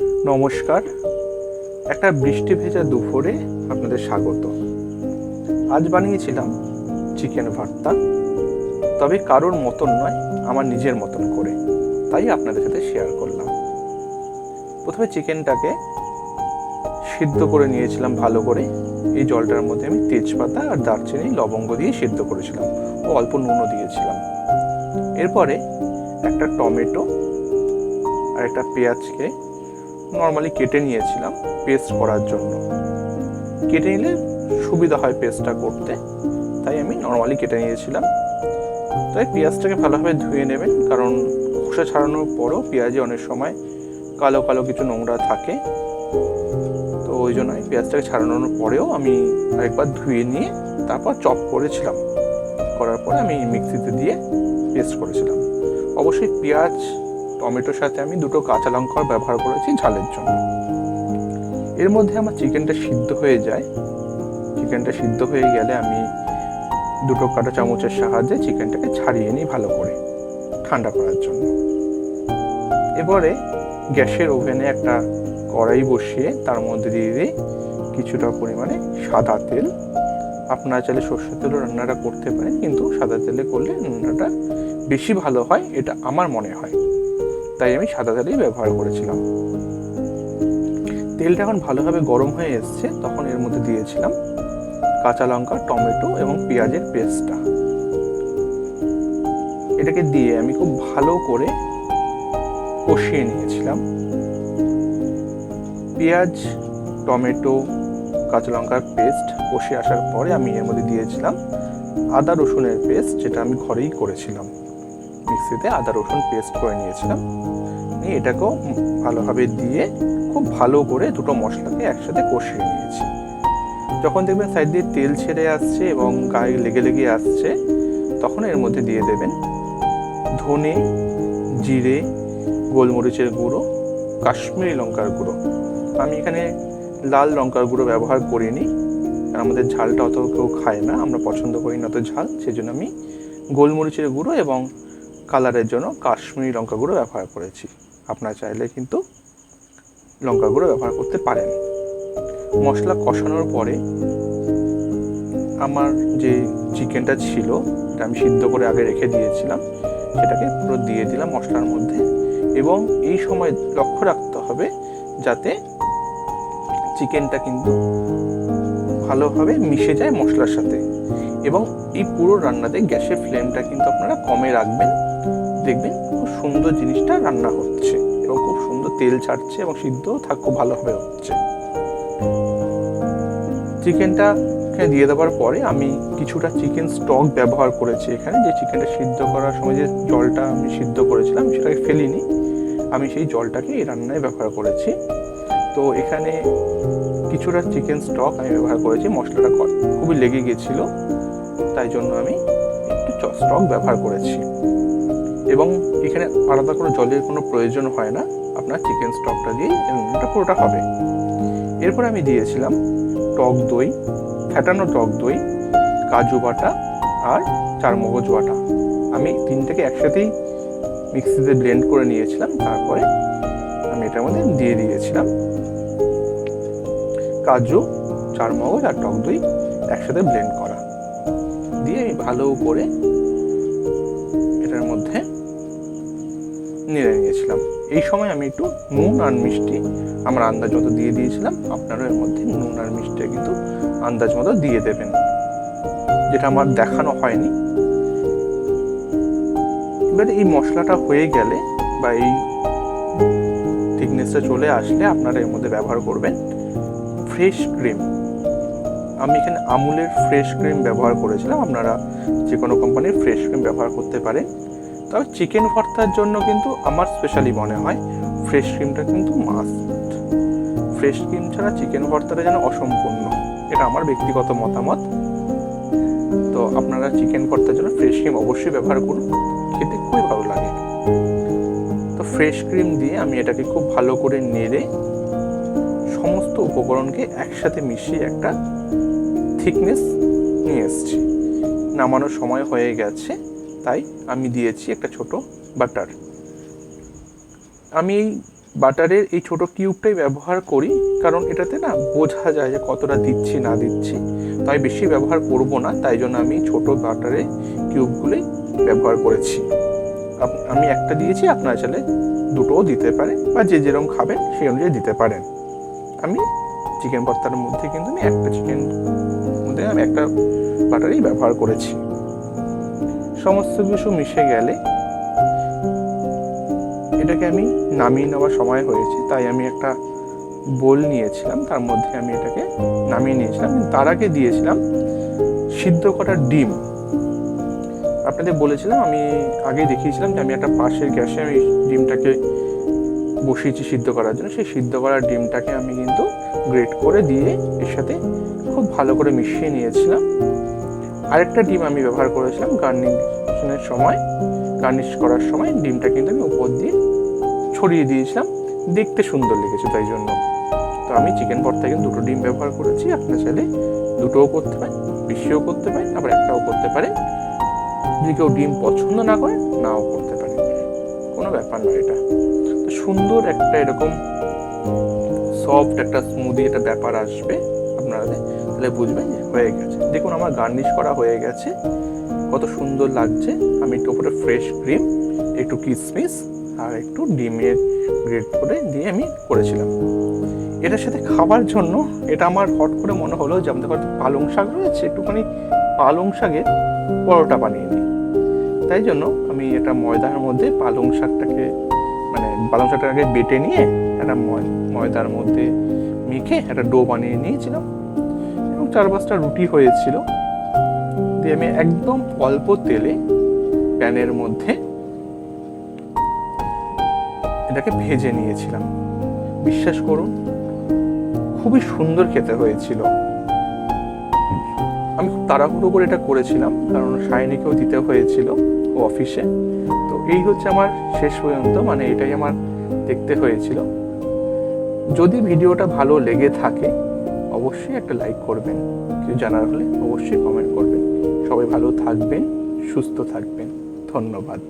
নমস্কার। একটা বৃষ্টি ভেজা দুপুরে আপনাদের স্বাগত। আজ বানিয়েছিলাম চিকেন ভর্তা, তবে কারোর মতন নয়, আমার নিজের মতন করে। তাই আপনাদের সাথে শেয়ার করলাম। প্রথমে চিকেনটাকে সিদ্ধ করে নিয়েছিলাম ভালো করে। এই জলটার মধ্যে আমি তেজপাতা আর দারচিনি, লবঙ্গ দিয়ে সিদ্ধ করেছিলাম। ও অল্প নুনও দিয়েছিলাম। এরপরে একটা টমেটো আর একটা পেঁয়াজকে নর্মালি কেটে নিয়েছিলাম পেস্ট করার জন্য। কেটে নিলে সুবিধা হয় পেস্টটা করতে। তাই আমি নর্মালি কেটে নিয়েছিলাম। তাই পেঁয়াজটাকে ভালোভাবে ধুয়ে নেবেন, কারণ খোসা ছাড়ানোর পরও পেঁয়াজে অনেক সময় কালো কালো কিছু নোংরা থাকে। তো ওই জন্য আমি পেঁয়াজটাকে ছাড়ানোর পরেও আমি আরেকবার ধুয়ে নিয়ে তারপর চপ করেছিলাম। করার পরে আমি মিক্সিতে দিয়ে পেস্ট করেছিলাম। অবশ্যই পেঁয়াজ টমেটোর সাথে আমি দুটো কাঁচা লঙ্কা ব্যবহার করেছি ঝালের জন্য। এর মধ্যে আমার চিকেনটা সিদ্ধ হয়ে যায়। চিকেনটা সিদ্ধ হয়ে গেলে আমি দুটো কাঁটা চামচের সাহায্যে চিকেনটাকে ছাড়িয়ে নিই ভালো করে ঠান্ডা করার জন্য। এবারে গ্যাসের ওভেনে একটা কড়াই বসিয়ে তার মধ্যে দিয়ে দিই কিছুটা পরিমাণে সাদা তেল। আপনারা চাইলে সর্ষের তেলও রান্নাটা করতে পারেন, কিন্তু সাদা তেলে করলে রান্নাটা বেশি ভালো হয়, এটা আমার মনে হয়। তাই আমি সাদা তেলেই ব্যবহার করেছিলাম। তেলটা এখন ভালোভাবে গরম হয়ে এসছে, তখন এর মধ্যে দিয়েছিলাম কাঁচা লঙ্কা, টমেটো এবং পেঁয়াজের পেস্টটা। এটাকে দিয়ে আমি খুব ভালো করে কষিয়ে নিয়েছিলাম। পেঁয়াজ, টমেটো, কাঁচা লঙ্কার পেস্ট কষে আসার পরে আমি এর মধ্যে দিয়েছিলাম আদা রসুনের পেস্ট, যেটা আমি ঘরেই করেছিলাম। মিক্সিতে আদা, রসুন পেস্ট করে নিয়েছিলাম। নিয়ে এটাকেও ভালোভাবে দিয়ে খুব ভালো করে দুটো মশলাকে একসাথে কষিয়ে নিয়েছি। যখন দেখবেন সাইড দিয়ে তেল ছেড়ে আসছে এবং গায়ে লেগে লেগে আসছে, তখন এর মধ্যে দিয়ে দেবেন ধনে, জিরে, গোলমরিচের গুঁড়ো, কাশ্মীরি লঙ্কার গুঁড়ো। আমি এখানে লাল লঙ্কার গুঁড়ো ব্যবহার করিনি, কারণ আমাদের ঝালটা অত কেউ খায় না, আমরা পছন্দ করি না তো ঝাল সেই জন্য আমি গোলমরিচের গুঁড়ো এবং কালারের জন্য কাশ্মীরি লঙ্কা গুঁড়ো ব্যবহার করেছি। আপনারা চাইলে কিন্তু লঙ্কা গুঁড়ো ব্যবহার করতে পারেন। মশলা কষানোর পরে আমার যে চিকেনটা ছিল, এটা আমি সিদ্ধ করে আগে রেখে দিয়েছিলাম। সেটাকে পুরো দিয়ে দিলাম মশলার মধ্যে এবং এই সময় লক্ষ্য রাখতে হবে যাতে চিকেনটা কিন্তু ভালোভাবে মিশে যায় মশলার সাথে। এবং এই পুরো রান্নাতে গ্যাসের ফ্লেমটা কিন্তু আপনারা কমে রাখবেন। দেখবেন খুব সুন্দর জিনিসটা রান্না হচ্ছে এবং খুব সুন্দর তেল ছাড়ছে এবং সিদ্ধ থাক খুব ভালোভাবে হচ্ছে। চিকেনটা এখানে দিয়ে দেওয়ার পরে আমি কিছুটা চিকেন স্টক ব্যবহার করেছি এখানে। যে চিকেনটা সিদ্ধ করার সময় যে জলটা আমি সিদ্ধ করেছিলাম সেটাকে ফেলিনি। আমি সেই জলটাকে এই রান্নায় ব্যবহার করেছি। তো এখানে কিছুটা চিকেন স্টক আমি ব্যবহার করেছি। মশলাটা খুবই লেগে গিয়েছিল তাই জন্য আমি একটু স্টক ব্যবহার করেছি। এবং এখানে আলাদা করে জলের কোনো প্রয়োজন হয় না। আপনার চিকেন স্টকটা দিয়েই রান্নাটা পুরোটা হবে। এরপর আমি দিয়েছিলাম টক দই ফ্যাটানো টক দই, কাজু বাটা আর চার মগজ বাটা। আমি তিনটাকে একসাথেই মিক্সিতে ব্লেন্ড করে নিয়েছিলাম। তারপরে আমি এটার মধ্যে দিয়ে দিয়েছিলাম কাজু চার মগজ আর টক দই একসাথে ব্লেন্ড করা। দিয়ে ভালো করে এটার মধ্যে নেড়ে নিয়েছিলাম। এই সময় আমি একটু নুন আর মিষ্টি আমার আন্দাজ মতো দিয়ে দিয়েছিলাম। আপনারা এর মধ্যে নুন আর মিষ্টি কিন্তু আন্দাজ মতো দিয়ে দেবেন। যেটা আমার দেখানো হয়নি। এবার এই মশলাটা হয়ে গেলে বা এই থিকনেসটা চলে আসলে আপনারা এর মধ্যে ব্যবহার করবেন ফ্রেশ ক্রিম আমি এখানে আমুলের ফ্রেশ ক্রিম ব্যবহার করেছিলাম। আপনারা যে কোনো কোম্পানির ফ্রেশ ক্রিম ব্যবহার করতে পারেন তবে চিকেন ভর্তার জন্য কিন্তু আমার স্পেশালি মনে হয় ফ্রেশ ক্রিমটা কিন্তু মাস্ট ফ্রেশ ক্রিম ছাড়া চিকেন ভর্তাটা যেন অসম্পূর্ণ। এটা আমার ব্যক্তিগত মতামত। তো আপনারা চিকেন ভর্তার জন্য ফ্রেশ ক্রিম অবশ্যই ব্যবহার করুন। খেতে খুবই ভালো লাগে। তো ফ্রেশ ক্রিম দিয়ে আমি এটাকে খুব ভালো করে নেড়ে সমস্ত উপকরণকে একসাথে মিশিয়ে একটা থিকনেস নিয়ে এসেছি। নামানোর সময় হয়ে গেছে, তাই আমি দিয়েছি একটা ছোট বাটার। আমি এই বাটারের এই ছোট কিউবটাই ব্যবহার করি, কারণ এটাতে না বোঝা যায় যে কতটা দিচ্ছি, না দিচ্ছি। তাই বেশি ব্যবহার করব না, তাই জন্য আমি ছোট বাটারের কিউবগুলোই ব্যবহার করেছি। আমি একটা দিয়েছি, আপনারা চাইলে দুটোও দিতে পারেন, বা যে যেরকম খাবেন, সেই অনুযায়ী দিতে পারেন। আমি চিকেন ভর্তার মধ্যে কিন্তু আমি একটা চিকেন মধ্যে আমি একটা বাটারই ব্যবহার করেছি। সমস্ত কিছু মিশে গেলে এটাকে আমি নামিয়ে নেওয়ার সময় হয়েছে, তাই আমি একটা বোল নিয়েছিলাম, তার মধ্যে আমি এটাকে নামিয়ে নিয়েছিলাম তার আগে দিয়েছিলাম সিদ্ধ করা ডিম। আপনাদের বলেছিলাম, আমি আগে দেখিয়েছিলাম যে আমি একটা পাশের গ্যাসে আমি ডিমটাকে বসিয়েছি সিদ্ধ করার জন্য, সেই সিদ্ধ করা ডিমটাকে আমি কিন্তু গ্রেট করে দিয়ে এর সাথে খুব ভালো করে মিশিয়ে নিয়েছিলাম। আরেকটা ডিম আমি ব্যবহার করেছিলাম গার্নিশের সময়, গার্নিশ করার সময় ডিমটা কিন্তু আমি উপর দিয়ে ছড়িয়ে দিয়েছিলাম। দেখতে সুন্দর লেগেছে তাই জন্য। তো আমি চিকেন ভর্তায় কিন্তু দুটো ডিম ব্যবহার করেছি, আপনার চাইলে দুটোও করতে পারেন, বেশিও করতে পারেন, আবার একটাও করতে পারেন। যদি কেউ ডিম পছন্দ না করে, নাও করতে পারেন। কোনো ব্যাপার নয় এটা। সুন্দর একটা এরকম সফট একটা স্মুদি একটা ব্যাপার আসবে আপনারা তাহলে বুঝবেন যে হয়ে গেছে। দেখুন আমার গার্নিশ করা হয়ে গেছে। কত সুন্দর লাগছে। আমি একটু উপরে ফ্রেশ ক্রিম একটু কিসমিস আর একটু ডিমের গ্রেড করে দিয়ে আমি করেছিলাম। এটার সাথে খাবার জন্য এটা আমার হট করে মনে হলো যে আমাদের ঘরে পালং শাক রয়েছে, একটুখানি পালং শাকের পরোটা বানিয়ে নিই। তাই জন্য আমি এটা ময়দার মধ্যে পালং শাকটাকে পালং শাকটাকে বেটে নিয়ে একটা ময়- ময়দার মধ্যে মেখে একটা ডো বানিয়ে নিয়েছিলাম। এবং চার পাঁচটা রুটি হয়েছিল। দিয়ে আমি একদম অল্প তেলে প্যানের মধ্যে এটাকে ভেজে নিয়েছিলাম। বিশ্বাস করুন, খুবই সুন্দর খেতে হয়েছিল। আমি খুব তাড়াহুড়ো করে এটা করেছিলাম, কারণ সায়নীকেও দিতে হয়েছিল অফিসে। এই হচ্ছে আমার শেষ পর্যন্ত মানে এটাই আমার দেখতে হয়েছিল। যদি ভিডিওটা ভালো লেগে থাকে, অবশ্যই একটা লাইক করবেন। কিছু জানার হলে অবশ্যই কমেন্ট করবেন। সবাই ভালো থাকবেন, সুস্থ থাকবেন। ধন্যবাদ।